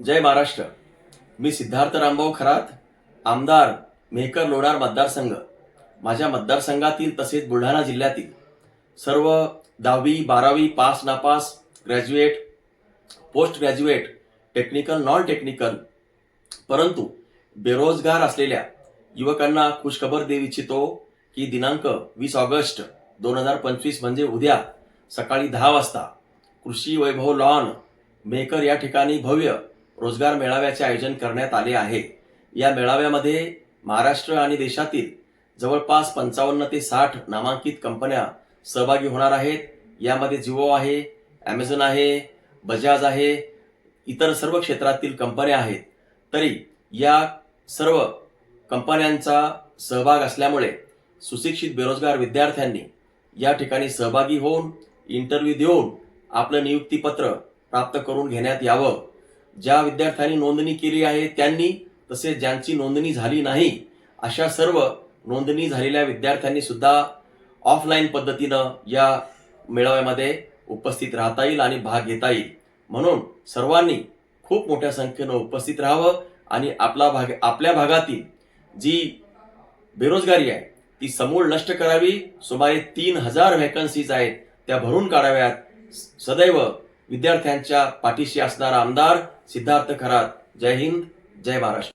जय महाराष्ट्र. मी सिद्धार्थ रामभाऊ खरात आमदार मेहकर लोणार मतदारसंघ. माझ्या मतदारसंघातील तसेच बुलढाणा जिल्ह्यातील सर्व दहावी बारावी पास नापास graduate post graduate technical non technical परंतु बेरोजगार असलेल्या युवकांना खुशखबर देऊ इच्छितो की दिनांक वीस ऑगस्ट दोन हजार पंचवीस म्हणजे उद्या सकाळी दहा वाजता कृषी वैभव लॉन मेकर या ठिकाणी भव्य रोजगार मेळाव्याचे आयोजन करण्यात आले आहे. या मेळाव्यामध्ये महाराष्ट्र आणि देशातील जवळपास पंचावन्न ते साठ नामांकित कंपन्या सहभागी होणार आहेत. यामध्ये जिओ आहे ॲमेझॉन आहे बजाज आहे इतर सर्व क्षेत्रातील कंपन्या आहेत. तरी या सर्व कंपन्यांचा सहभाग असल्यामुळे सुशिक्षित बेरोजगार विद्यार्थ्यांनी या ठिकाणी सहभागी होऊन इंटरव्ह्यू देऊन आपलं नियुक्तीपत्र प्राप्त करून घेण्यात यावं. ज्या विद्यार्थ्यांनी नोंदणी केली आहे त्यांनी तसेच ज्यांची नोंदणी झाली नाही अशा सर्व नोंदणी झालेल्या विद्यार्थ्यांनी सुद्धा ऑफलाईन पद्धतीनं या मेळाव्यामध्ये उपस्थित राहता येईल आणि भाग घेता येईल. म्हणून सर्वांनी खूप मोठ्या संख्येनं उपस्थित राहावं आणि आपला भाग आपल्या भागातील जी बेरोजगारी आहे ती समूळ नष्ट करावी. सुमारे तीन हजार व्हॅकन्सीज आहेत त्या भरून काढाव्यात. सदैव विद्यार्थ्यांच्या पाठीशी असणारा आमदार सिद्धार्थ खरात. जय हिंद जय महाराष्ट्र.